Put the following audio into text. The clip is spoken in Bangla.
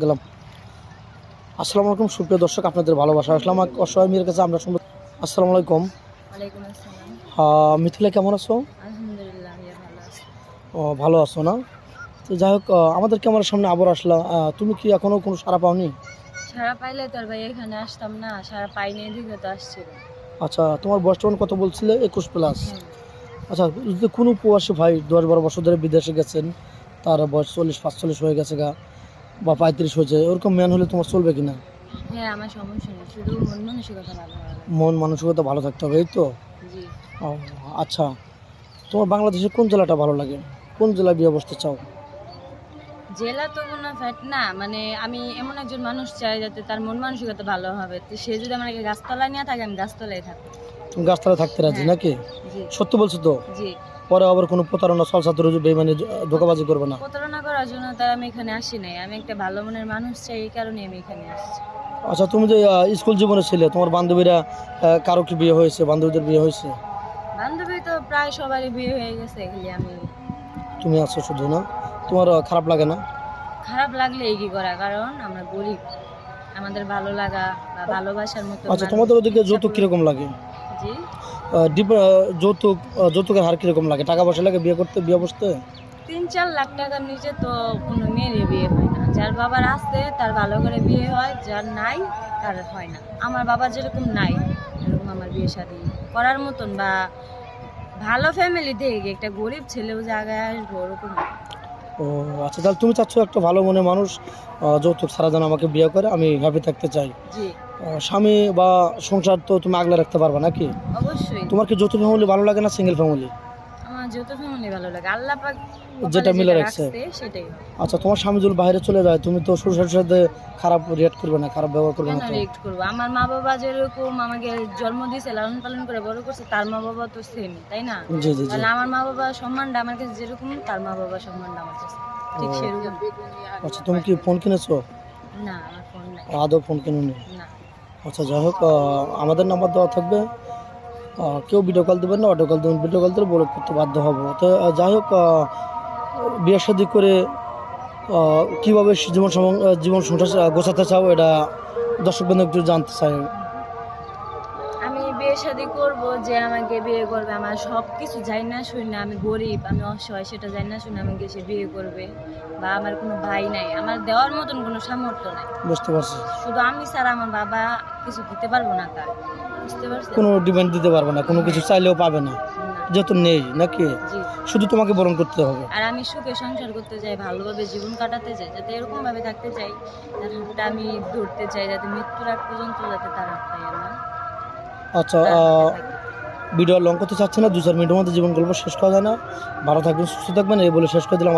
গেলাম। আসসালামু আলাইকুম সুপ্রিয় দর্শক আপনাদের ভালোবাসা আসলাম। অসহায় মেয়ের কাছে আমরা শুনব আসসালামু আলাইকুম। মিথিলা কেমন আছো? ও, ভালো আছো না? তো যাই হোক আমাদের ক্যামেরার সামনে আবার আসলা। তুমি কি এখনও কোনো সারা পাওনি? সারা পাইলে তোর ভাই এখানে আসতাম না। সারা পাইনি এদিকে তো আসছিল আচ্ছা তোমার বয়স তখন কত বলছিলে? একুশ প্লাস আচ্ছা যদি কোনো প্রবাসী ভাই দশ বারো বছর ধরে বিদেশে গেছেন তার বয়স চল্লিশ পাঁচচল্লিশ হয়ে গেছে গা। বা পঁয়ত্রিশ হয়েছে ওরকম ম্যান হলে তোমার চলবে কিনা? হ্যাঁ আমার সমস্যা নেই শুধু মন মানসিকতা ভালো মন মানসিকতা ভালো থাকতে হবে এই তো? জি। ও, আচ্ছা। তোমার বাংলাদেশের কোন জেলাটা ভালো লাগে? কোন জেলায় বিয়ে বসতে চাও? জেলা তো কোনো ফ্যাট না মানে আমি এমন একজন মানুষ চাই যাতে তার মন মানসিকতা ভালো হবে। তো সে যদি আমাকে গাছতলায় নিয়ে থাকে আমি গাছতলায় থাকব। গাছতলায় থাকতে রাজি হ্যাঁ। নাকি? সত্য বলছো তো? জি। পরে আবার কোনো প্রতারণা সলসাতুর বেমানি ধোকাবাজি করবে না। প্রতারণা করার জন্য তার আমি এখানে আসি নাই। আমি একটা ভালো মনের মানুষ চাই এই কারণে আমি এখানে আসছি। আচ্ছা তুমি যে আহ, স্কুল জীবনে ছিলে তোমার বান্ধবীরা আহ, কারও কি বিয়ে হয়েছে? বান্ধবীদের বিয়ে হয়েছে? বান্ধবী তো প্রায় সবারই বিয়ে হয়ে গেছে খালি আমি। তুমি আছো শুধু না? তোমার আহ, খারাপ লাগে না? খারাপ লাগলে কি করা কারণ আমরা গরিব। আমাদের ভালো লাগা বা ভালোবাসার মতো আচ্ছা মানুষ। তোমাদের ওদিকে যৌতুক কীরকম লাগে? যৌতুক যৌতুকের হার কীরকম লাগে? টাকা পয়সা লাগে বিয়ে করতে বিয়ে বসতে? তিন চার লাখ টাকার নিচে তো কোনো মেয়েরই বিয়ে হয় না। যার বাবার আসতে তার ভালো করে বিয়ে হয় যার নাই তার হয় না। আমার বাবা যেরকম নাই এরকম আমার বিয়ে শাদী করার মতন বা ভালো ফ্যামিলি থেকে একটা গরিব ছেলেও জায়গায় আসব ওরকম। ও আচ্ছা তাহলে তুমি চাচ্ছ একটা ভালো মনে মানুষ যৌতুক ছাড়া যেন আমাকে বিয়ে করে আমি হ্যাপি থাকতে চাই। স্বামী বা সংসার তো তুমি আগলে রাখতে পারবে নাকি? অবশ্যই। তোমার কি যৌথ ফ্যামিলি ভালো লাগে না সিঙ্গেল ফ্যামিলি যত ফ্যামিলি ভালো লাগে। আল্লাহ পাক যেটা মিলে রাখছে। সেটাই। আচ্ছা তোমার স্বামী যদি বাইরে চলে যায় তুমি তো শ্বশুর সাথে খারাপ রিয়েক্ট করবে না খারাপ ব্যবহার করবে না তো? রিয়েক্ট করব? আমার মা বাবা যেরকম আমাকে জন্ম দিয়েছে লালন পালন করে বড় করছে তার মা বাবা তো সেম তাই না? জি জি তাহলে আমার মা বাবা সম্মানটা আমার কাছে যেরকম তার মা বাবা সম্মানটা আমার কাছে। ঠিক সেরকম। আচ্ছা তুমি কি ফোন কিনেছো? না আমার ফোন নাই। আদৌ ফোন কিনুনি? না। আচ্ছা যাই হোক আমাদের নাম্বার দেওয়া থাকবে। কেউ ভিডিও কল দেবেন না অডিও কল দেবেন ভিডিও কল দিলে বলে করতে বাধ্য হব। তো যাই হোক বিয়ে শাদি করে কীভাবে জীবন জীবন সংসার গোছাতে চাও এটা দর্শক বন্ধু একটু জানতে চাই। আমি বিয়ে শাদি করব যে আমাকে বিয়ে করবে আমার সব কিছু যাই না শুনি না আমি গরিব আমি অসহায় সেটা যাই না শুনে আমাকে সে বিয়ে করবে বা আমার কোনো ভাই নাই আমার দেওয়ার মতন কোনো সামর্থ্য নাই। বুঝতে পারছি। শুধু আমি ছাড়া আমার বাবা কিছু দিতে পারব না তার। কোনো ডিমান্ড দিতে পারবে না কোনো কিছু চাইলেও পাবে না। যেহেতু নেই নাকি? শুধু তোমাকে বরণ করতে হবে। আর আমি সুখে সংসার করতে চাই ভালোভাবে জীবন কাটাতে চাই যাতে এরকম ভাবে থাকতে চাই তার হাতটা আমি ধরতে চাই যাতে মৃত্যুর আগ পর্যন্ত যাতে তার হাতটাই আমার। আচ্ছা হাতে। ভিডিও লং করতে চাচ্ছে না দু চার মিনিটের মধ্যে জীবন গল্প শেষ করা যায় না। ভালো থাকবেন সুস্থ থাকবেন এই বলে শেষ করে দিলাম